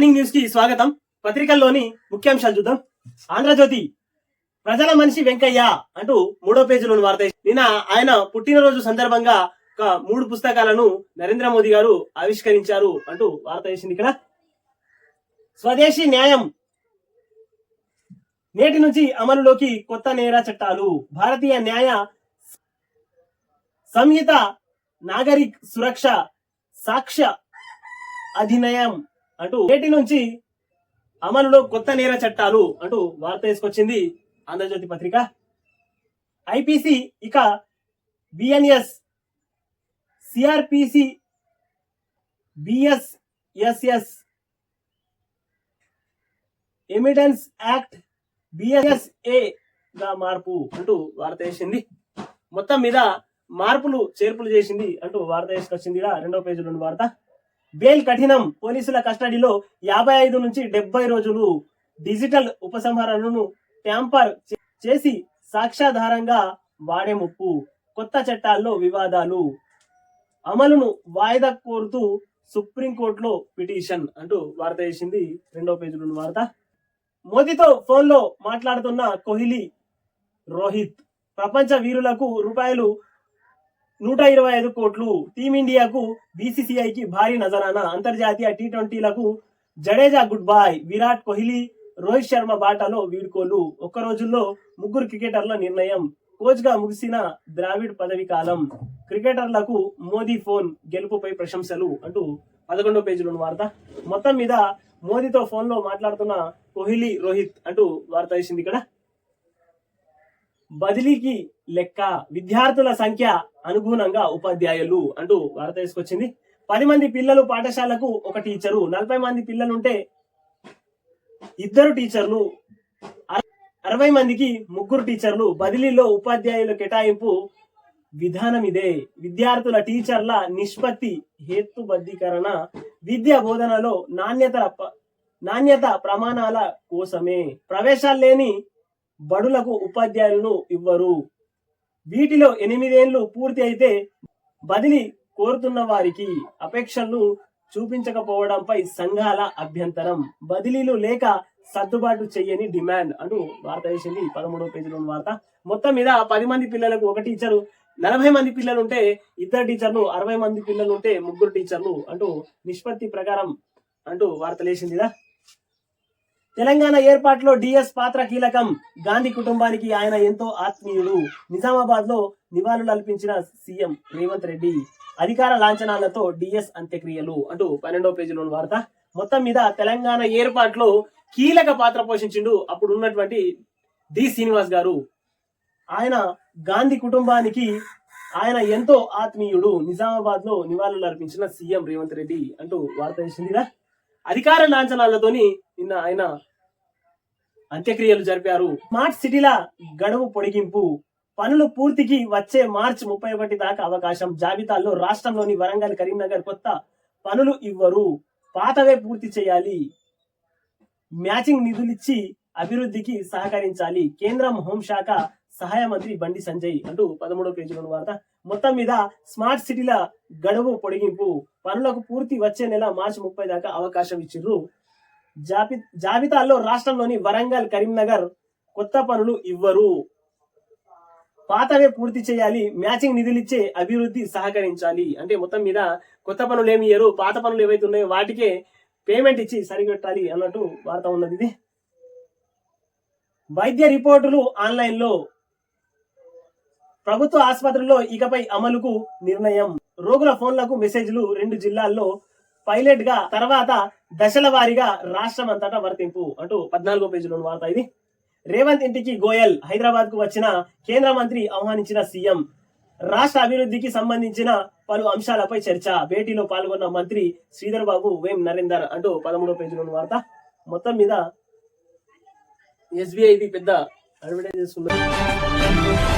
Morning న్యూస్కి స్వాగతం. పత్రికల్లోని ముఖ్యాంశాలు చూద్దాం. ఆంధ్రజ్యోతి ప్రజల మనిషి వెంకయ్య అంటూ మూడో పేజీలోని వార్త నిన్న ఆయన పుట్టినరోజు సందర్భంగా ఒక మూడు పుస్తకాలను నరేంద్ర మోదీ గారు ఆవిష్కరించారు అంటూ వార్త వేసింది ఇక్కడ. స్వదేశీ న్యాయం. నేటి నుంచి అమలులోకి కొత్త నేర చట్టాలు. భారతీయ న్యాయ సంహిత నాగరిక్ సురక్ష సాక్ష్య అధినయం. అంటూ నేటి నుంచి అమలులో కొత్త నేర చట్టాలు అంటూ వార్త తీసుకొచ్చింది ఆంధ్రజ్యోతి పత్రిక. ఐపీసీ ఇక BNS CRPC BSSS evidence act BSA గా మార్పు అంటూ వార్త వేసింది. మొత్తం మీద మార్పులు చేర్పులు చేసింది అంటూ వార్త వేసుకొచ్చింది రెండో పేజీలోని వార్త. బెయిల్ కఠినం పోలీసుల కస్టడీలో యాభై ఐదు నుంచి డెబ్బై రోజులు డిజిటల్ ఉపసంహరణను ట్యాంపర్ చేసి సాక్ష్యాధారంగా వాడే ముప్పు కొత్త చట్టాల్లో వివాదాలు. అమలును వాయిదా కోరుతూ సుప్రీంకోర్టులో పిటిషన్ అంటూ వార్త వేసింది రెండో పేజీలోని వార్త. మోదీతో ఫోన్లో మాట్లాడుతున్న కోహ్లీ రోహిత్. ప్రపంచ వీరులకు రూపాయలు నూట ఇరవై ఐదు కోట్లు టీమిండియాకు బీసీసీఐకి భారీ నజరానా అంతర్జాతీయ టీ ట్వంటీలకు జడేజా గుడ్ బాయ్ విరాట్ కోహ్లీ రోహిత్ శర్మ బాటలో వీడ్కోలు. ఒక్క రోజుల్లో ముగ్గురు క్రికెటర్ల నిర్ణయం. కోచ్గా ముగిసిన ద్రావిడ్ పదవి కాలం. క్రికెటర్లకు మోదీ ఫోన్ గెలుపుపై ప్రశంసలు అంటూ పదకొండో పేజీలో వార్త. మొత్తం మీద మోదీతో ఫోన్లో మాట్లాడుతున్న కోహ్లీ రోహిత్ అంటూ వార్త వేసింది ఇక్కడ. బదిలీకి లెక్క విద్యార్థుల సంఖ్య అనుగుణంగా ఉపాధ్యాయులు అంటూ వార్త తీసుకొచ్చింది. పది మంది పిల్లలు పాఠశాలకు ఒక టీచరు నలభై మంది పిల్లలుంటే ఇద్దరు టీచర్లు అరవై మందికి ముగ్గురు టీచర్లు. బదిలీలో ఉపాధ్యాయుల కేటాయింపు విధానం ఇదే. విద్యార్థుల టీచర్ల నిష్పత్తి హేతుబద్ధీకరణ విద్యా బోధనలో నాణ్యత నాణ్యత ప్రమాణాల కోసమే. ప్రవేశాలు లేని బడులకు ఉపాధ్యాయులను ఇవ్వరు. వీటిలో ఎనిమిదేళ్ళు పూర్తి అయితే బదిలీ కోరుతున్న వారికి అపేక్షలను చూపించకపోవడంపై సంఘాల అభ్యంతరం. బదిలీలు లేక సర్దుబాటు చెయ్యని డిమాండ్ అంటూ వార్త వేసింది పదమూడవ పేజీలో వార్త. మొత్తం మీద పది మంది పిల్లలకు ఒక టీచరు నలభై మంది పిల్లలు ఉంటే ఇద్దరు టీచర్లు అరవై మంది పిల్లలు ఉంటే ముగ్గురు టీచర్లు అంటూ నిష్పత్తి ప్రకారం అంటూ వార్త లేచిందిదా తెలంగాణ ఏర్పాటులో డిఎస్ పాత్ర కీలకం. గాంధీ కుటుంబానికి ఆయన ఎంతో ఆత్మీయుడు నిజామాబాద్లో నివాళులు అల్పించిన సీఎం రేవంత్ రెడ్డి అధికార లాంఛనాలతో డిఎస్ అంత్యక్రియలు అంటూ పన్నెండో పేజీలోని వార్త. మొత్తం మీద తెలంగాణ ఏర్పాటులో కీలక పాత్ర పోషించిండు అప్పుడు ఉన్నటువంటి డి శ్రీనివాస్ గారు. ఆయన గాంధీ కుటుంబానికి ఆయన ఎంతో ఆత్మీయుడు. నిజామాబాద్లో నివాళులు అర్పించిన సీఎం రేవంత్ రెడ్డి అంటూ వార్త వేసిందిగా అధికార లాంఛనాలతోని నిన్న ఆయన అంత్యక్రియలు జరిపారు. స్మార్ట్ సిటీల గడువు పొడిగింపు పనులు పూర్తికి వచ్చే మార్చి ముప్పై ఒకటి దాకా అవకాశం జాబితాల్లో రాష్ట్రంలోని వరంగల్ కరీంనగర్ కొత్త పనులు ఇవ్వరు. పాతవే పూర్తి చేయాలి. మ్యాచింగ్ నిధులిచ్చి అభివృద్ధికి సహకరించాలి. కేంద్రం హోంశాఖ సహాయ మంత్రి బండి సంజయ్ అంటూ పదమూడో పేజీలో వార్త. మొత్తం మీద స్మార్ట్ సిటీల గడువు పొడిగింపు. పనులకు పూర్తి వచ్చే నెల మార్చి ముప్పై దాకా అవకాశం ఇచ్చిర్రు. జాబి జాబితాల్లో రాష్ట్రంలోని వరంగల్ కరీంనగర్ కొత్త పనులు ఇవ్వరు. పాతవే పూర్తి చేయాలి మ్యాచింగ్ నిధులిచ్చే అభివృద్ధి సహకరించాలి అంటే మొత్తం మీద కొత్త పనులు ఏమి ఇయ్యరు పాత పనులు ఏవైతే ఉన్నాయో వాటికే పేమెంట్ ఇచ్చి సరిపెట్టాలి అన్నట్టు వార్త ఉన్నది ఇది. వైద్య రిపోర్టులు ఆన్లైన్లో. ప్రభుత్వ ఆసుపత్రుల్లో ఇకపై అమలుకు నిర్ణయం. రోగుల ఫోన్లకు మెసేజ్లు రెండు జిల్లాల్లో పైలట్గా తర్వాత దశల వారీగా రాష్ట్రం అంతటా వర్తింపు. అంటూ పద్నాలుగో పేజీలో వార్త ఇది. రేవంత్ ఇంటికి గోయల్ హైదరాబాద్కు వచ్చిన కేంద్ర మంత్రి ఆహ్వానించిన సీఎం. రాష్ట్ర అభివృద్ధికి సంబంధించిన పలు అంశాలపై చర్చ. భేటీలో పాల్గొన్న మంత్రి శ్రీధర్ బాబు వేం నరేందర్ అంటూ పదమూడో పేజీలో వార్త. మొత్తం మీద ఎస్బీఐ పెద్ద అడ్వర్టైజ్ చేస్తున్నారు